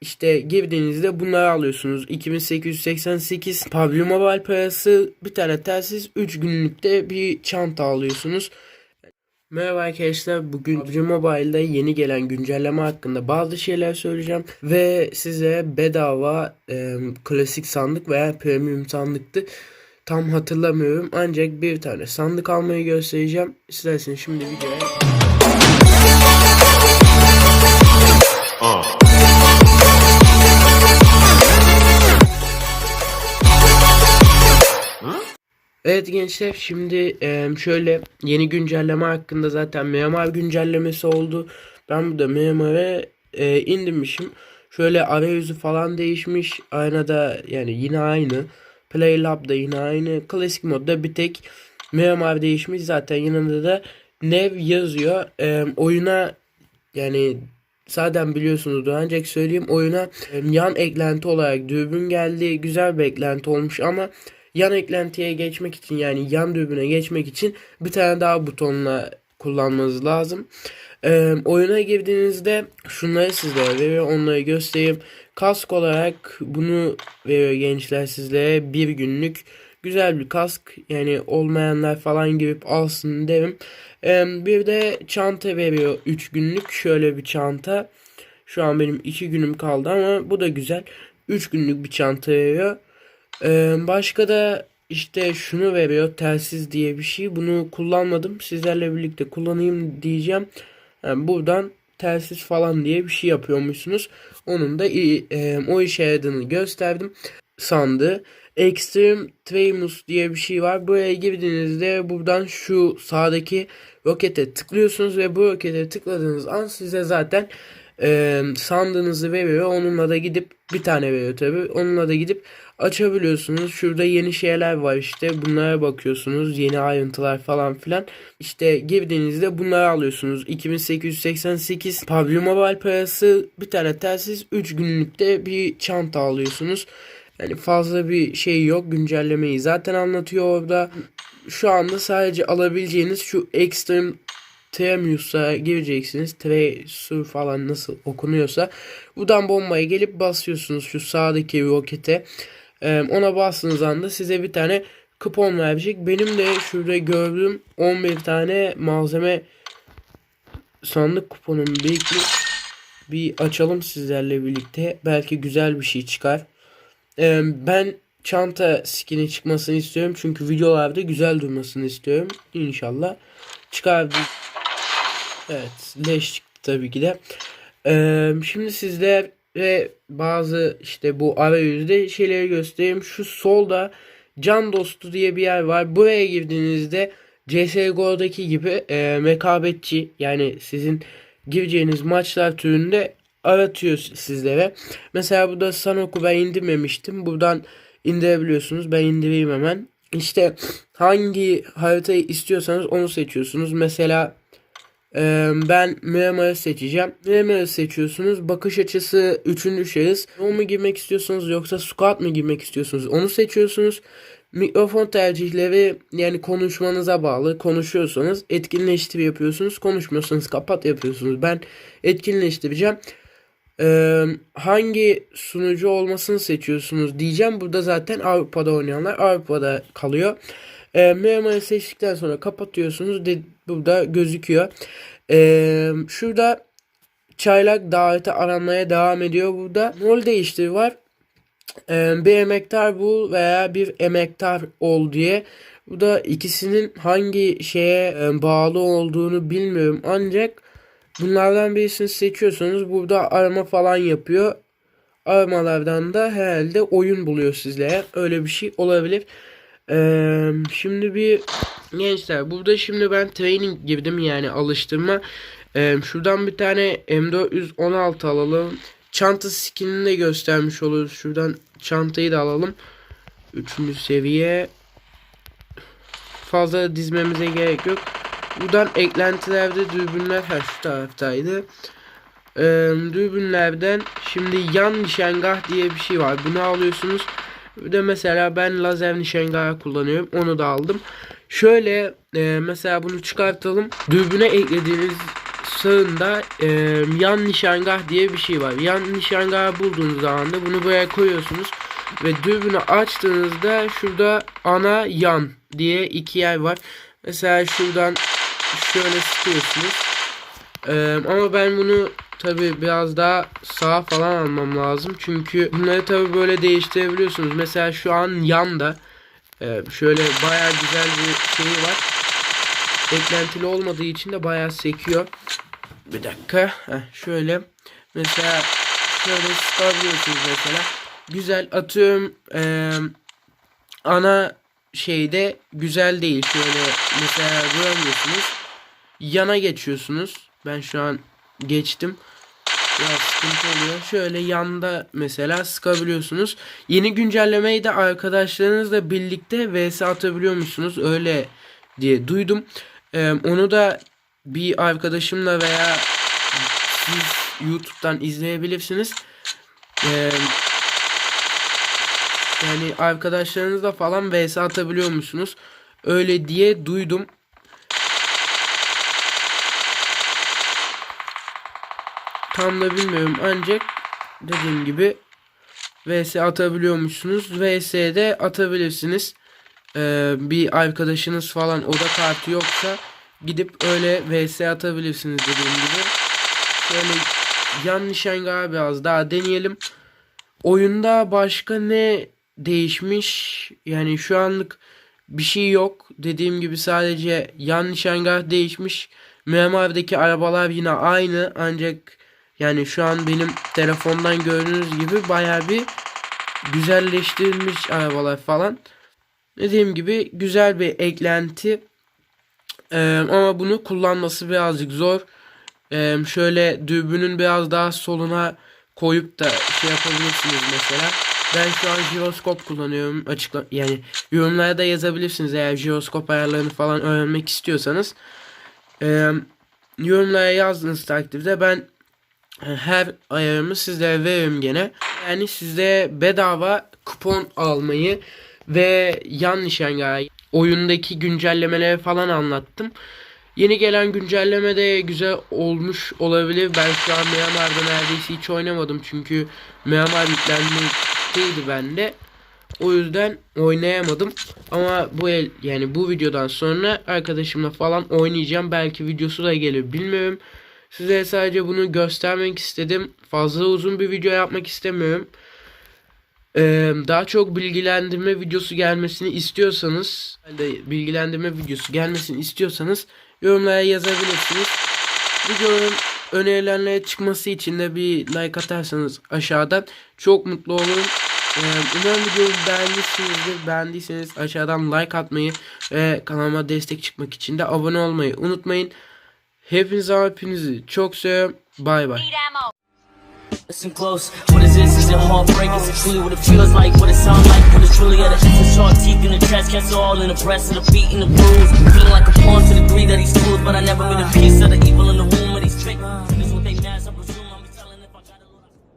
işte girdiğinizde bunları alıyorsunuz. 2888 PUBG Mobile parası bir tane telsiz 3 günlükte bir çanta alıyorsunuz. Merhaba arkadaşlar. Bugün PUBG Mobile'da yeni gelen güncelleme hakkında bazı şeyler söyleyeceğim. Ve size bedava e, klasik sandık veya premium sandıktı. Tam hatırlamıyorum. Ancak bir tane sandık almayı göstereceğim. İsterseniz şimdi videoya Evet gençler şimdi şöyle yeni güncelleme hakkında zaten Miramar güncellemesi oldu. Ben burada Miramar'ı e, indirmişim. Şöyle arayüzü falan değişmiş. Aynada yani yine aynı. Playlab da yine aynı. Klasik modda bir tek Miramar değişmiş. Zaten yanında da Nev yazıyor. E, oyuna yani zaten biliyorsunuz daha önce söyleyeyim oyuna yan eklenti olarak dürbün geldi. Güzel bir eklenti olmuş ama yan eklentiye geçmek için yani yan dürbüne geçmek için bir tane daha butonla kullanmanız lazım. Ee, oyuna girdiğinizde şunları sizlere veriyor onları göstereyim. Kask olarak bunu veriyor gençler sizlere bir günlük güzel bir kask yani olmayanlar falan girip alsın derim. Ee, bir de çanta veriyor 3 günlük şöyle bir çanta. Şu an benim 2 günüm kaldı ama bu da güzel. 3 günlük bir çanta veriyor. Ee, başka da işte şunu veriyor telsiz diye bir şey. Bunu kullanmadım. Sizlerle birlikte kullanayım diyeceğim. Yani buradan telsiz falan diye bir şey yapıyormuşsunuz. Onun da e, o işe yaradığını gösterdim. Sandı. Extreme Tramus diye bir şey var. Buraya girdiğinizde buradan şu sağdaki rokete tıklıyorsunuz ve bu rokete tıkladığınız an size zaten e, sandığınızı veriyor. Onunla da gidip bir tane veriyor tabi. Onunla da gidip açabiliyorsunuz. Şurada yeni şeyler var işte. Bunlara bakıyorsunuz. Yeni ayrıntılar falan filan. İşte girdiğinizde bunları alıyorsunuz. 2888 PUBG Mobile parası bir tane telsiz 3 günlükte bir çanta alıyorsunuz. Yani fazla bir şey yok. Güncellemeyi zaten anlatıyor orada. Şu anda sadece alabileceğiniz şu Extreme Tremus'a gireceksiniz. Tresur falan nasıl okunuyorsa. Buradan bombaya gelip basıyorsunuz şu sağdaki rokete. Ee, ona bastığınız anda size bir tane kupon verecek. Benim de şurada gördüğüm 11 tane malzeme sandık kuponum birikmiş. Bir açalım sizlerle birlikte. Belki güzel bir şey çıkar. Ee, ben çanta skini çıkmasını istiyorum. Çünkü videolarda güzel durmasını istiyorum. İnşallah çıkar. Evet leş çıktı tabii ki de. Ee, şimdi sizlere bazı işte bu arayüzde şeyleri göstereyim. Şu solda Can Dostu diye bir yer var. Buraya girdiğinizde CSGO'daki gibi e, rekabetçi yani sizin gireceğiniz maçlar türünde aratıyor sizlere. Mesela burada Sanoku ben indirmemiştim. Buradan indirebiliyorsunuz. Ben indireyim hemen. İşte hangi haritayı istiyorsanız onu seçiyorsunuz. Mesela ben Miramar'ı seçeceğim. Miramar'ı seçiyorsunuz. Bakış açısı 3. şahıs. O mu girmek istiyorsunuz yoksa squat mı girmek istiyorsunuz? Onu seçiyorsunuz. Mikrofon tercihleri yani konuşmanıza bağlı. Konuşuyorsanız etkinleştir yapıyorsunuz. Konuşmuyorsanız kapat yapıyorsunuz. Ben etkinleştireceğim. Ee, hangi sunucu olmasını seçiyorsunuz diyeceğim. Burada zaten Avrupa'da oynayanlar Avrupa'da kalıyor. E, Miramar'ı seçtikten sonra kapatıyorsunuz. De, burada gözüküyor. E, şurada çaylak daveti aranmaya devam ediyor burada. Rol değiştir var. E, bir emektar bul veya bir emektar ol diye. Bu da ikisinin hangi şeye e, bağlı olduğunu bilmiyorum. Ancak bunlardan birisini seçiyorsanız burada arama falan yapıyor. Aramalardan da herhalde oyun buluyor sizlere. Öyle bir şey olabilir. Ee, şimdi bir gençler burada şimdi ben training girdim yani alıştırma. Ee, şuradan bir tane M416 alalım. Çanta skinini de göstermiş oluruz. Şuradan çantayı da alalım. Üçüncü seviye. Fazla dizmemize gerek yok. Buradan eklentilerde dürbünler her şu taraftaydı. Ee, dürbünlerden şimdi yan nişangah diye bir şey var. Bunu alıyorsunuz. De mesela ben lazer nişangahı kullanıyorum. Onu da aldım. Şöyle e, mesela bunu çıkartalım. Dürbüne eklediğiniz sağında e, yan nişangah diye bir şey var. Yan nişangahı bulduğunuz zaman da bunu buraya koyuyorsunuz. Ve dürbünü açtığınızda şurada ana yan diye iki yer var. Mesela şuradan şöyle sıkıyorsunuz. Ee, ama ben bunu tabi biraz daha sağa falan almam lazım. Çünkü bunları tabi böyle değiştirebiliyorsunuz. Mesela şu an yanda e, şöyle baya güzel bir şey var. Eklentili olmadığı için de baya sekiyor. Bir dakika. Heh, şöyle. Mesela şöyle sıkabiliyorsunuz mesela. Güzel atıyorum. eee, ana şeyde güzel değil. Şöyle mesela görmüyorsunuz. Yana geçiyorsunuz. Ben şu an geçtim. Biraz sıkıntı oluyor. Şöyle yanda mesela sıkabiliyorsunuz. Yeni güncellemeyi de arkadaşlarınızla birlikte vs atabiliyormuşsunuz. Öyle diye duydum. Ee, onu da bir arkadaşımla veya siz YouTube'dan izleyebilirsiniz. Ee, yani arkadaşlarınızla falan vs atabiliyor musunuz? Öyle diye duydum. Tam da bilmiyorum ancak dediğim gibi vs atabiliyormuşsunuz. vs'de atabilirsiniz. Ee, bir arkadaşınız falan oda kartı yoksa gidip öyle vs atabilirsiniz dediğim gibi. Şöyle yan nişangahı biraz daha deneyelim. Oyunda başka ne değişmiş? Yani şu anlık bir şey yok. Dediğim gibi sadece yan nişangah değişmiş. Myanmar'daki arabalar yine aynı ancak yani şu an benim telefondan gördüğünüz gibi baya bir güzelleştirilmiş arabalar falan. Dediğim gibi güzel bir eklenti. Ee, ama bunu kullanması birazcık zor. Ee, şöyle dürbünün biraz daha soluna koyup da şey yapabilirsiniz mesela. Ben şu an jiroskop kullanıyorum. Açıkla yani yorumlara da yazabilirsiniz eğer jiroskop ayarlarını falan öğrenmek istiyorsanız. Ee, yorumlara yazdığınız takdirde ben her ayarımı sizlere veririm gene. Yani size bedava kupon almayı ve yan nişangahı oyundaki güncellemeleri falan anlattım. Yeni gelen güncelleme de güzel olmuş olabilir. Ben şu an Myanmar'da neredeyse hiç oynamadım. Çünkü Myanmar yüklenmekteydi bende. O yüzden oynayamadım. Ama bu el yani bu videodan sonra arkadaşımla falan oynayacağım. Belki videosu da gelir bilmiyorum. Size sadece bunu göstermek istedim. Fazla uzun bir video yapmak istemiyorum. Ee, daha çok bilgilendirme videosu gelmesini istiyorsanız, bilgilendirme videosu gelmesini istiyorsanız yorumlara yazabilirsiniz. Videonun önerilenlere çıkması için de bir like atarsanız aşağıdan çok mutlu olurum. Ee, umarım videoyu beğenmişsinizdir. Beğendiyseniz aşağıdan like atmayı ve kanalıma destek çıkmak için de abone olmayı unutmayın. Hepinize hepinizi çok seviyorum. Bay bay. Listen close. What is this? Is it heartbreak? Is it truly what it feels like? What it sound like? What it's really at a essence? Sharp teeth in the chest, cast all in the breast, and the beat and the bruise. Feeling like a pawn to the degree that he's cool, but I never been a piece of the evil in the womb of these tricks.